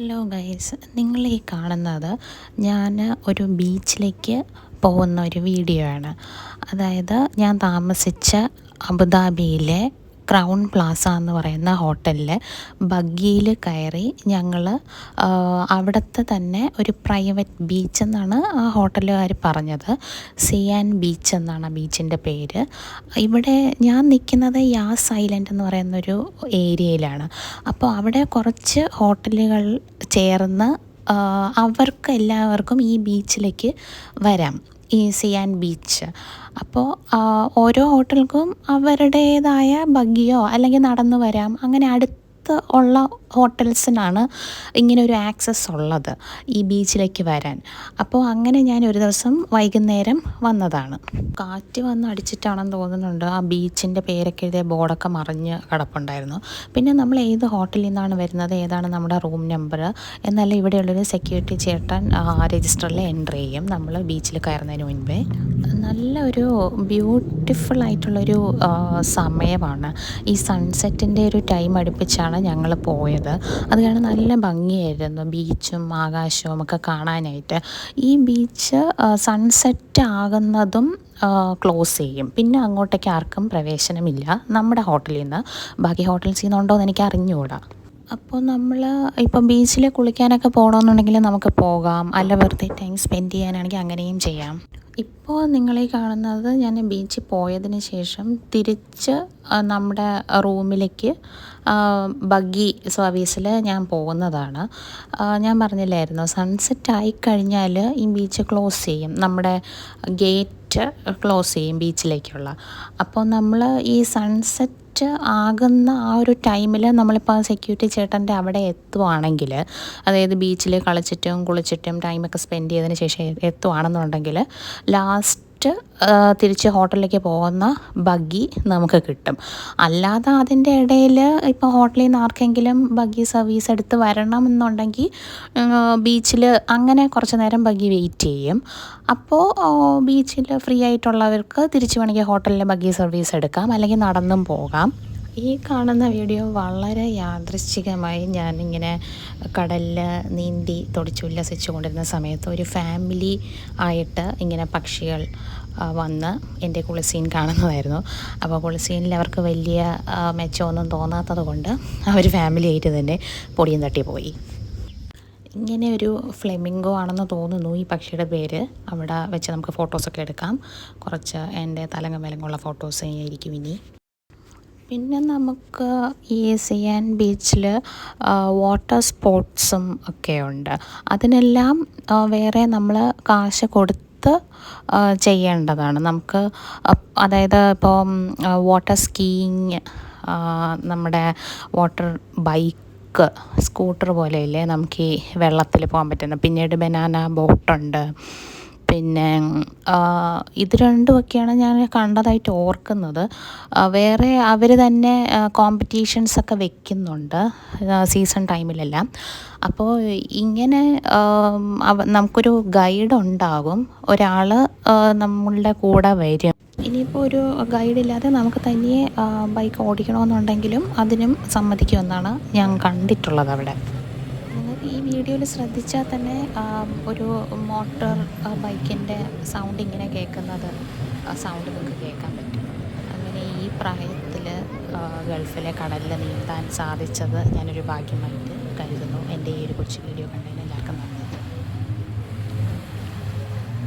Hello guys നിങ്ങൾ ഈ കാണുന്നത് ഞാൻ ഒരു ബീച്ചിലേക്ക് പോകുന്ന ഒരു വീഡിയോ ആണ് അതായത് ഞാൻ താമസിച്ച അബുദാബിയിലെ ക്രൗൺ പ്ലാസ എന്ന് പറയുന്ന ഹോട്ടലിൽ ബഗ്ഗിയിൽ കയറി ഞങ്ങൾ അവിടുത്തെ തന്നെ ഒരു പ്രൈവറ്റ് ബീച്ച് എന്നാണ് ആ ഹോട്ടലുകാർ പറഞ്ഞത്. സിയാൻ ബീച്ച് എന്നാണ് ആ ബീച്ചിന്റെ പേര്. ഇവിടെ ഞാൻ നിൽക്കുന്നത് യാസ് ഐലൻഡ് എന്ന് പറയുന്നൊരു ഏരിയയിലാണ്. അപ്പോൾ അവിടെ കുറച്ച് ഹോട്ടലുകൾ ചേർന്ന് അവർക്ക് എല്ലാവർക്കും ഈ ബീച്ചിലേക്ക് വരാം. ഈ ആൻഡ് ബീച്ച്. അപ്പോൾ ഓരോ ഹോട്ടൽക്കും അവരുടേതായ ബഗ്ഗിയോ അല്ലെങ്കിൽ നടന്നു വരാം അങ്ങനെ അടുത്ത് ഉള്ള ഹോട്ടൽസിനാണ് ഇങ്ങനെ ഒരു ആക്സസ് ഉള്ളത് ഈ ബീച്ചിലേക്ക് വരാൻ. അപ്പോൾ അങ്ങനെ ഞാൻ ഒരു ദിവസം വൈകുന്നേരം വന്നതാണ്. കാറ്റ് വന്ന് അടിച്ചിട്ടാണെന്ന് തോന്നുന്നുണ്ട്. ആ ബീച്ചിന്റെ പേരൊക്കെ എഴുതിയ ബോർഡൊക്കെ മറിഞ്ഞ് കിടപ്പുണ്ടായിരുന്നു. പിന്നെ നമ്മൾ ഏത് ഹോട്ടലിൽ നിന്നാണ് വരുന്നത്? ഏതാണ് നമ്മുടെ റൂം നമ്പർ എന്നല്ല ഇവിടെയുള്ളൊരു സെക്യൂരിറ്റി ചേട്ടൻ രജിസ്റ്ററിൽ എന്റർ ചെയ്യും. നമ്മൾ ബീച്ചിൽ കയറുന്നതിന് മുൻപേ. നല്ലൊരു ബ്യൂട്ടിഫുൾ ആയിട്ടുള്ളൊരു സമയമാണ്. ഈ സൺസെറ്റിന്റെ ഒരു ടൈം അടുപ്പിച്ചാണ് ഞങ്ങൾ പോയത്. അത് കാരണം നല്ല ഭംഗിയായിരുന്നു. ബീച്ചും ആകാശവും ഒക്കെ കാണാനായിട്ട്. ഈ ബീച്ച് സൺസെറ്റ് ആകുന്നതും ക്ലോസ് ചെയ്യും. പിന്നെ അങ്ങോട്ടേക്ക് ആർക്കും പ്രവേശനമില്ല. നമ്മുടെ ഹോട്ടലിൽ നിന്ന്. ബാക്കി ഹോട്ടൽസിൽ നിന്നുണ്ടോ എന്ന് എനിക്ക് അറിഞ്ഞുകൂടാ അപ്പോൾ നമ്മൾ ഇപ്പം ബീച്ചിൽ കുളിക്കാനൊക്കെ പോകണമെന്നുണ്ടെങ്കിൽ നമുക്ക് പോകാം. അല്ല വെറുതെ ടൈം സ്പെൻഡ് ചെയ്യാനാണെങ്കിൽ അങ്ങനെയും ചെയ്യാം. ഇപ്പോൾ നിങ്ങളീ കാണുന്നത് ഞാൻ ബീച്ചിൽ പോയതിന് ശേഷം തിരിച്ച് നമ്മുടെ റൂമിലേക്ക് ബഗ്ഗി സർവീസിൽ ഞാൻ പോകുന്നതാണ്. ഞാൻ പറഞ്ഞില്ലായിരുന്നു? സൺസെറ്റ് ആയിക്കഴിഞ്ഞാൽ ഈ ബീച്ച് ക്ലോസ് ചെയ്യും. നമ്മുടെ ഗേറ്റ് ക്ലോസ് ചെയ്യും ബീച്ചിലേക്കുള്ള. അപ്പോൾ നമ്മൾ ഈ സൺസെറ്റ് ആകുന്ന ആ ഒരു ടൈമിൽ നമ്മളിപ്പോൾ സെക്യൂരിറ്റി ചേട്ടന്റെ അവിടെ എത്തുവാണെങ്കിൽ അതായത് ബീച്ചിൽ കളിച്ചിട്ടും കുളിച്ചിട്ടും ടൈമൊക്കെ സ്പെൻഡ് ചെയ്തതിന് ശേഷം എത്തുവാണെന്നുണ്ടെങ്കിൽ ലാസ്റ്റ് തിരിച്ച് ഹോട്ടലിലേക്ക് പോകുന്ന ബഗ്ഗി നമുക്ക് കിട്ടും. അല്ലാതെ അതിന്റെ ഇടയിൽ ഇപ്പോൾ ഹോട്ടലിൽ നിന്ന് ആർക്കെങ്കിലും ബഗ്ഗി സർവീസ് എടുത്ത് വരണം എന്നുണ്ടെങ്കിൽ ബീച്ചിൽ അങ്ങനെ കുറച്ച് നേരം ബഗ്ഗി വെയിറ്റ് ചെയ്യും. അപ്പോൾ ബീച്ചിൽ ഫ്രീ ആയിട്ടുള്ളവർക്ക് തിരിച്ച് വേണമെങ്കിൽ ഹോട്ടലിലെ ബഗ്ഗി സർവീസ് എടുക്കാം. അല്ലെങ്കിൽ നടന്നും പോകാം. ഈ കാണുന്ന വീഡിയോ വളരെ യാദൃശ്ചികമായി ഞാനിങ്ങനെ കടലിൽ നീന്തി തൊടിച്ചുല്ലസിച്ചു കൊണ്ടിരുന്ന സമയത്ത് ഒരു ഫാമിലി ആയിട്ട് ഇങ്ങനെ പക്ഷികൾ വന്ന് എന്റെ കുളിസീൻ കാണുന്നതായിരുന്നു. അപ്പോൾ കുളിസീനിൽ അവർക്ക് വലിയ മെച്ചമൊന്നും തോന്നാത്തത് കൊണ്ട് അവർ ഫാമിലി ആയിട്ട് തന്നെ പൊടിയും തട്ടിപ്പോയി പോയി. ഇങ്ങനെ ഒരു ഫ്ലെമിംഗോ ആണെന്ന് തോന്നുന്നു ഈ പക്ഷിയുടെ പേര്. അവിടെ വെച്ച് നമുക്ക് ഫോട്ടോസൊക്കെ എടുക്കാം. കുറച്ച് എന്റെ തലങ്ങ മേലങ്ങുള്ള ഫോട്ടോസ് ആയിരിക്കും ഇനി. പിന്നെ നമുക്ക് ഈ സിയാൻ ബീച്ചിൽ വാട്ടർ സ്പോർട്സും ഒക്കെ ഉണ്ട്. അതിനെല്ലാം വേറെ നമ്മൾ കാശ് കൊടുത്ത് ചെയ്യേണ്ടതാണ്. നമുക്ക് അതായത് ഇപ്പോൾ വാട്ടർ സ്കീയിങ് നമ്മുടെ വാട്ടർ ബൈക്ക് സ്കൂട്ടർ പോലെയല്ലേ നമുക്ക് ഈ വെള്ളത്തിൽ പോകാൻ പറ്റുന്ന പിന്നീട് ബനാന ബോട്ടുണ്ട് പിന്നെ ഇത് രണ്ടുമൊക്കെയാണ് ഞാൻ കണ്ടതായിട്ട് ഓർക്കുന്നത്. വേറെ അവർ തന്നെ കോമ്പറ്റീഷൻസൊക്കെ വെക്കുന്നുണ്ട് സീസൺ ടൈമിലെല്ലാം അപ്പോൾ ഇങ്ങനെ നമുക്കൊരു ഗൈഡ് ഉണ്ടാകും. ഒരാൾ നമ്മളുടെ കൂടെ വരും. ഇനിയിപ്പോൾ ഒരു ഗൈഡില്ലാതെ നമുക്ക് തനിയെ ബൈക്ക് ഓടിക്കണമെന്നുണ്ടെങ്കിലും അതിനും സമ്മതിക്കുമെന്നാണ് ഞാൻ കണ്ടിട്ടുള്ളത് അവിടെ. ഈ വീഡിയോയിൽ ശ്രദ്ധിച്ചാൽ തന്നെ ഒരു മോട്ടർ ബൈക്കിന്റെ സൗണ്ട് ഇങ്ങനെ കേൾക്കുന്നത് സൗണ്ട് നമുക്ക് കേൾക്കാൻ പറ്റും. അങ്ങനെ ഈ പ്രായത്തിൽ ഗൾഫിലെ കടലിൽ നീന്താൻ സാധിച്ചത് ഞാനൊരു ഭാഗ്യമായിട്ട് കരുതുന്നു. എന്റെ ഈ ഒരു കൊച്ചു വീഡിയോ കണ്ടതിന്